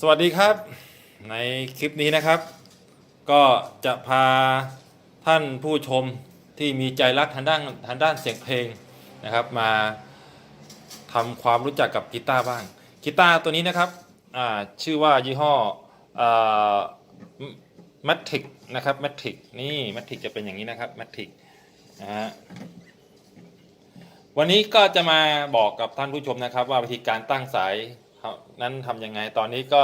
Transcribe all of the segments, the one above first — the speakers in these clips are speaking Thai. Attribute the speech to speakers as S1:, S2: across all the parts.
S1: สวัสดีครับ ในคลิปนี้นะครับ ก็จะพาท่านผู้ชมที่มีใจรักทางด้านทางด้านเสียงเพลงนะครับ มาทำความรู้จักกับกีตาร์บ้างกีตาร์ตัวนี้นะครับชื่อว่ายี่ห้อแมทริกนะครับแมทริกนี่แมทริกจะเป็นอย่างนี้นะครับแมทริกนะฮะวันนี้ก็จะมาบอกกับท่านผู้ชมนะครับ ว่าวิธีการตั้งสาย นั้นทำยังไงตอนนี้ก็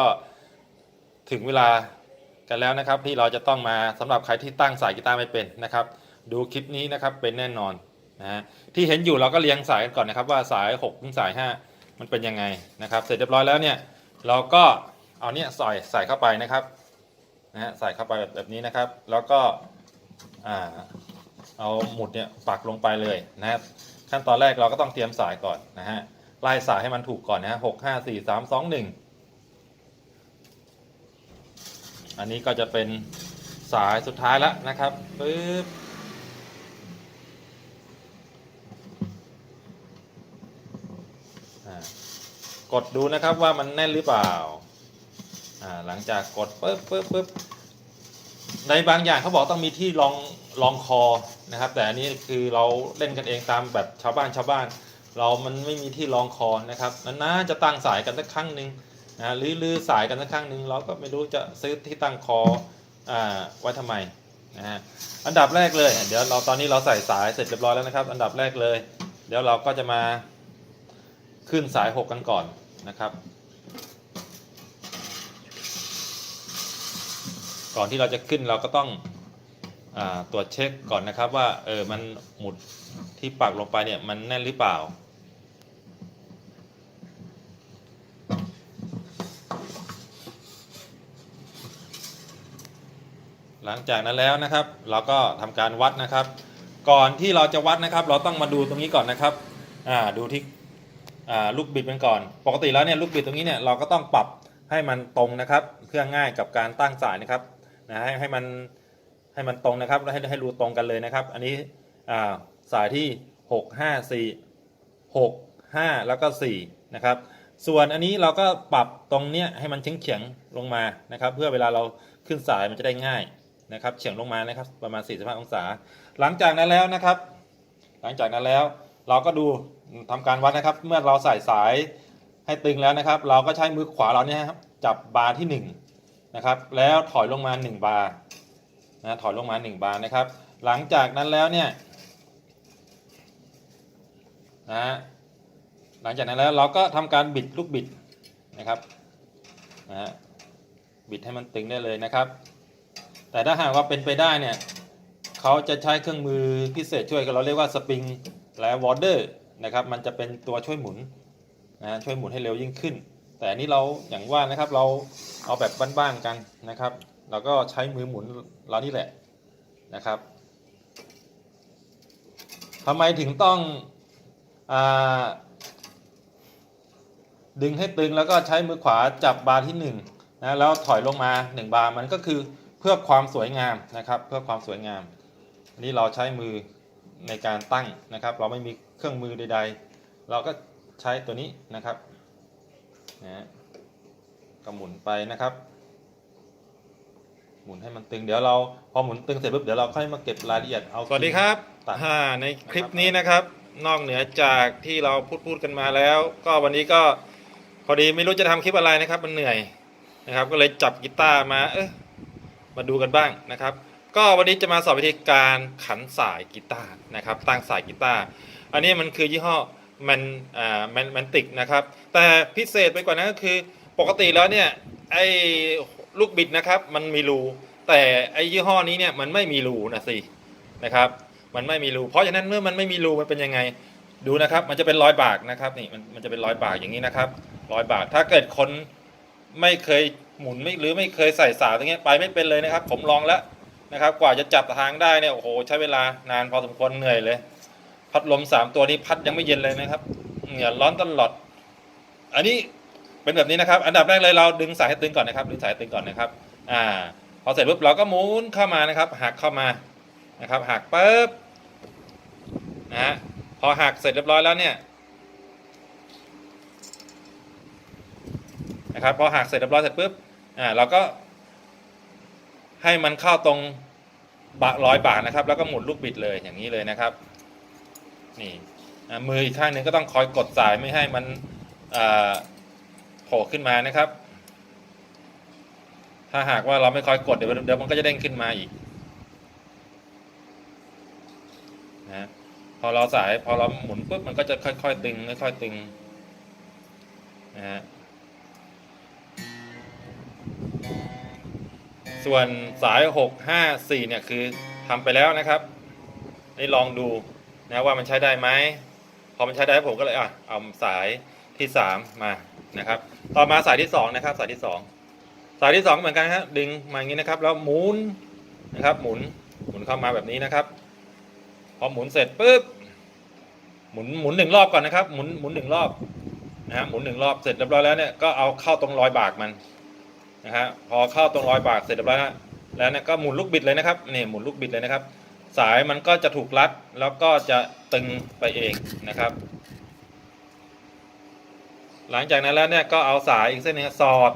S1: ถึงเวลากันแล้วนะครับ ที่เราจะต้องมาสำหรับใครที่ตั้งสายกีตาร์ไม่เป็นนะครับ ดูคลิปนี้นะครับเป็นแน่นอนนะฮะที่เห็นอยู่เราก็เรียงสายกันก่อนนะครับ ว่าสาย6ถึงสาย 5 มันเป็นยังไงนะครับ เสร็จเรียบร้อยแล้วเนี่ยเราก็เอาเนี่ยใส่ใส่เข้าไปนะครับนะฮะใส่เข้าไปแบบแบบนี้นะครับ แล้วก็อ่าเอาหมุดเนี่ยปักลงไปเลยนะครับขั้นตอนแรกเราก็ต้องเตรียมสายก่อนนะฮะ ไล่สายให้มันถูกก่อนนะฮะหกห้าสี่สามสองหนึ่งอันนี้ก็จะเป็นสายสุดท้ายแล้วนะครับปึ๊บกดดูนะครับว่ามันแน่นหรือเปล่าอ่า หลังจากกดปึ๊บปึ๊บปึ๊บในบางอย่างเขาบอกต้องมีที่รองรองคอนะครับ แต่อันนี้คือเราเล่นกันเองตามแบบชาวบ้านชาวบ้าน เรามันไม่มีที่รองคอนะครับนานๆจะตั้งสายกันสักครั้งหนึ่งนะหรือลือสายกันสักครั้งหนึ่งเราก็ไม่รู้จะซื้อที่ตั้งคออ่าไว้ทำไมนะฮะอันดับแรกเลย เดี๋ยวเราตอนนี้เราใส่สายเสร็จเรียบร้อยแล้วนะครับ อันดับแรกเลย เดี๋ยวเราก็จะมาขึ้นสาย6กันก่อนนะครับ ก่อนที่เราจะขึ้นเราก็ต้องอตรวจเช็คก่อนนะครับว่าเออมันหมุดที่ปักลงไปเนี่ยมันแน่นหรือเปล่า หลังจากนั้นแล้วนะครับ เราก็ทำการวัดนะครับ ก่อนที่เราจะวัดนะครับ เราต้องมาดูตรงนี้ก่อนนะครับอ่าดูที่อ่าลูกบิดมันก่อน ปกติแล้วเนี่ยลูกบิดตรงนี้เนี่ยเราก็ต้องปรับให้มันตรงนะครับ เพื่อง่ายกับการตั้งสายนะครับนะให้ให้มันให้มันตรงนะครับและให้ให้รูตรงกันเลยนะครับ อันนี้อ่าสายที่ 6 5 4 6 5 แล้วก็4นะครับส่วนอันนี้เราก็ปรับตรงเนี้ยให้มันเฉียงเฉียงๆลงมานะครับ เพื่อเวลาเราขึ้นสายมันจะได้ง่าย นะครับเฉียงลงมานะครับประมาณ 45 องศา หลังจากนั้นแล้วนะครับ หลังจากนั้นแล้วเราก็ดูทำการวัดนะครับ เมื่อเราใส่สายให้ตึงแล้วนะครับ เราก็ใช้มือขวาเราเนี่ยครับจับบาร์ที่ 1 นะครับ แล้วถอยลงมา 1 บาร์นะถอยลงมา 1 บาร์นะครับ หลังจากนั้นแล้วเนี่ยนะหลังจากนั้นแล้วเราก็ทำการบิดลูกบิดนะครับนะบิดให้มันตึงได้เลยนะครับ แต่ถ้าหากว่าเป็นไปได้เนี่ยเขาจะใช้เครื่องมือพิเศษช่วยกันเราเรียกว่าสปริงและวอเดอร์นะครับ มันจะเป็นตัวช่วยหมุนนะช่วยหมุนให้เร็วยิ่งขึ้น แต่นี้เราอย่างว่านะครับเราเอาแบบบ้านๆกันนะครับเราก็ใช้มือหมุนเรานี่แหละนะครับทำไมถึงต้องอดึงให้ตึงแล้วก็ใช้มือขวาจับบาร์ที่1นะแล้วถอยลงมา 1 บาร์มันก็คือ เพื่อความสวยงามนะครับเพื่อความสวยงาม อันนี้เราใช้มือในการตั้งนะครับ เราไม่มีเครื่องมือใด ๆ เราก็ใช้ตัวนี้นะครับนะฮะก็หมุนไปนะครับ หมุนให้มันตึงเดี๋ยวเราพอหมุนตึงเสร็จปุ๊บเดี๋ยวเราค่อยมาเก็บรายละเอียดเอาสวัสดีครับ
S2: ตัด
S1: อ่าในคลิปนี้นะครับ นอกเหนือจากที่เราพูดพูดกันมาแล้ว ก็วันนี้ก็พอดีไม่รู้จะทำคลิปอะไรนะครับ มันเหนื่อยนะครับ ก็เลยจับกีตาร์มาเออ มาดูกันบ้างนะครับ ก็วันนี้จะมาสอนวิธีการขันสายกีตาร์นะครับ ตั้งสายกีตาร์อันนี้มันคือยี่ห้อแมนอ่าแมนแมนติกนะครับ แต่พิเศษไปกว่านั้นก็คือปกติแล้วเนี่ยไอ้ลูกบิดนะครับ มันมีรูแต่ไอ้ยี่ห้อนี้เนี่ยมันไม่มีรูนะสินะครับมันไม่มีรูเพราะฉะนั้นเมื่อมันไม่มีรูมันเป็นยังไงดูนะครับ มันจะเป็นรอยบากนะครับนี่มันมันจะเป็นรอยบากอย่างนี้นะครับรอยบากถ้าเกิดคนไม่เคย หมุนไม่หรือไม่เคยใส่สายตรงเงี้ยไปไม่เป็นเลยนะครับ ผมลองแล้วนะครับ กว่าจะจับทางได้เนี่ยโอ้โหใช้เวลานานพอสมควรเหนื่อยเลย พัดลมสามตัวนี้พัดยังไม่เย็นเลยนะครับเหงื่อร้อนตลอด อันนี้เป็นแบบนี้นะครับ อันดับแรกเลยเราดึงสายให้ตึงก่อนนะครับดึงสายตึงก่อนนะครับ อ่า พอเสร็จปุ๊บเราก็หมุนเข้ามานะครับหักเข้ามานะครับหักปุ๊บนะฮะพอหักเสร็จเรียบร้อยแล้วเนี่ยนะครับพอหักเสร็จเรียบร้อยเสร็จปุ๊บ อ่าเราก็ ให้มันเข้าตรงบะร้อยบากนะครับ แล้วก็หมุนลูกบิดเลยอย่างนี้เลยนะครับ นี่มืออีกข้างหนึ่งก็ต้องคอยกดสายไม่ให้มันโผล่ขึ้นมานะครับ ถ้าหากว่าเราไม่คอยกดเดี๋ยวเดี๋ยวมันก็จะเด้งขึ้นมาอีกนะพอเราสายพอเราหมุนปุ๊บมันก็จะค่อยๆ ตึงค่อยๆตึงนะฮะ ส่วนสาย 6 5 4 เนี่ยคือทำไปแล้วนะครับได้ลองดูนะว่ามันใช้ได้ไหมพอมันใช้ได้ผมก็เลยอะเอาสายที่ 3 มานะครับ ต่อมาสายที่ 2 นะครับ สายที่ 2 สายที่ 2 เหมือนกันครับดึงมาอย่างนี้นะครับ แล้วหมุนนะครับ หมุนหมุนเข้ามาแบบนี้นะครับ พอหมุนเสร็จปุ๊บหมุนหมุนหนึ่งรอบก่อนนะครับ หมุนหมุนหนึ่งรอบนะฮะหมุนหนึ่งรอบเสร็จเรียบร้อยแล้วเนี่ยก็เอาเข้าตรงรอยบากมัน นะฮะพอเข้าตรงรอยบากเสร็จเรียบร้อยแล้วแล้วเนี่ยก็หมุนลูกบิดเลยนะครับนี่หมุนลูกบิดเลยนะครับ สายมันก็จะถูกรัดแล้วก็จะตึงไปเองนะครับ หลังจากนั้นแล้วเนี่ยก็เอาสายอีกเส้นหนึงสอด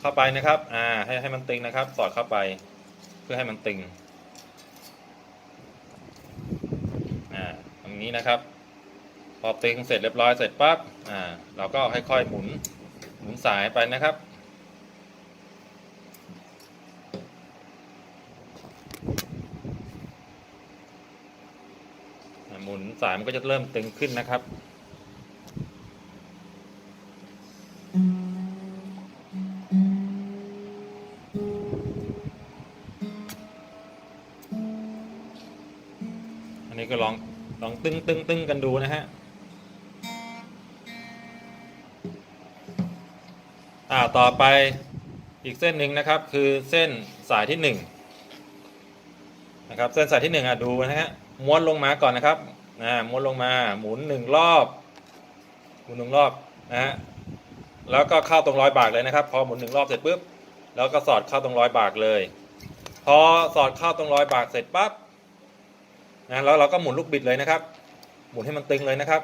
S1: เข้าไปนะครับอ่าให้ให้มันตึงนะครับ สอดเข้าไปเพื่อให้มันตึงอ่าอย่างนี้นะครับ พอตึงเสร็จเรียบร้อยเสร็จปั๊บอ่าเราก็ค่อยๆหมุนหมุนสายไปนะครับ อ่าหมุน สายมันก็จะเริ่มตึงขึ้นนะครับ อันนี้ก็ลองลองตึงตึงตึงกันดูนะฮะอ่าต่อไปอีกเส้นหนึ่งนะครับคือเส้นสายที่หนึ่งนะครับเส้นสายที่หนึ่งอะดูนะฮะม้วนลงมาก่อนนะครับ อ่าม้วนลงมา หมุนหนึ่งรอบ หมุนหนึ่งรอบนะฮะแล้วก็เข้าตรงรอยบากเลยนะครับ พอหมุนหนึ่งรอบเสร็จปุ๊บแล้วก็สอดเข้าตรงรอยบากเลย พอสอดเข้าตรงรอยบากเสร็จปั๊บนะแล้วเราก็หมุนลูกบิดเลยนะครับ หมุนให้มันตึงเลยนะครับ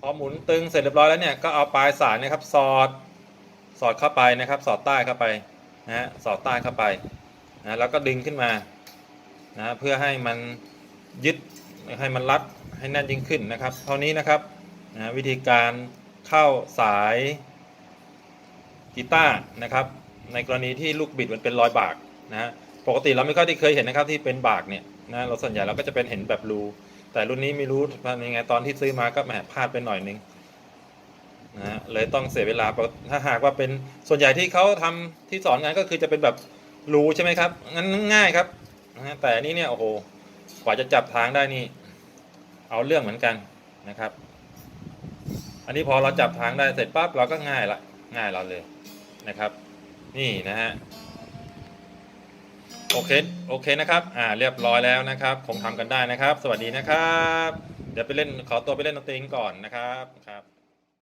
S1: พอหมุนตึงเสร็จเรียบร้อยแล้วเนี่ยก็เอาปลายสายนะครับ สอดสอดเข้าไปนะครับ สอดใต้เข้าไป นะฮะสอดใต้เข้าไปนะแล้วก็ดึงขึ้นมานะเพื่อให้มันยึดให้มันรัดให้แน่นยิ่งขึ้นนะครับ เท่านี้นะครับนะวิธีการเข้าสายกีตาร์นะครับ ในกรณีที่ลูกบิดมันเป็นรอยบากนะฮะปกติเราไม่ค่อยได้เคยเห็นนะครับที่เป็นบากเนี่ยนะเราส่วนใหญ่เราก็จะเป็นเห็นแบบรูแต่รุ่นนี้ไม่รู้ทำยังไงตอนที่ซื้อมาก็แหมพลาดไปหน่อยนึง นะฮะเลยต้องเสียเวลาถ้าหากว่าเป็นส่วนใหญ่ที่เขาทำที่สอนงานก็คือจะเป็นแบบรูใช่ไหมครับงั้นง่ายครับนะฮะแต่นนี้เนี่ยโอ้โหกว่าจะจับทางได้นี่ เอาเรื่องเหมือนกันนะครับ อันนี้พอเราจับทางได้เสร็จปั๊บเราก็ง่ายละง่ายเราเลยนะครับ นี่นะฮะโอเคโอเคนะครับอ่าเรียบร้อยแล้วนะครับ คงทำกันได้นะครับ สวัสดีนะครับ เดี๋ยวไปเล่นขอตัวไปเล่นดนตรีก่อนนะครับครับ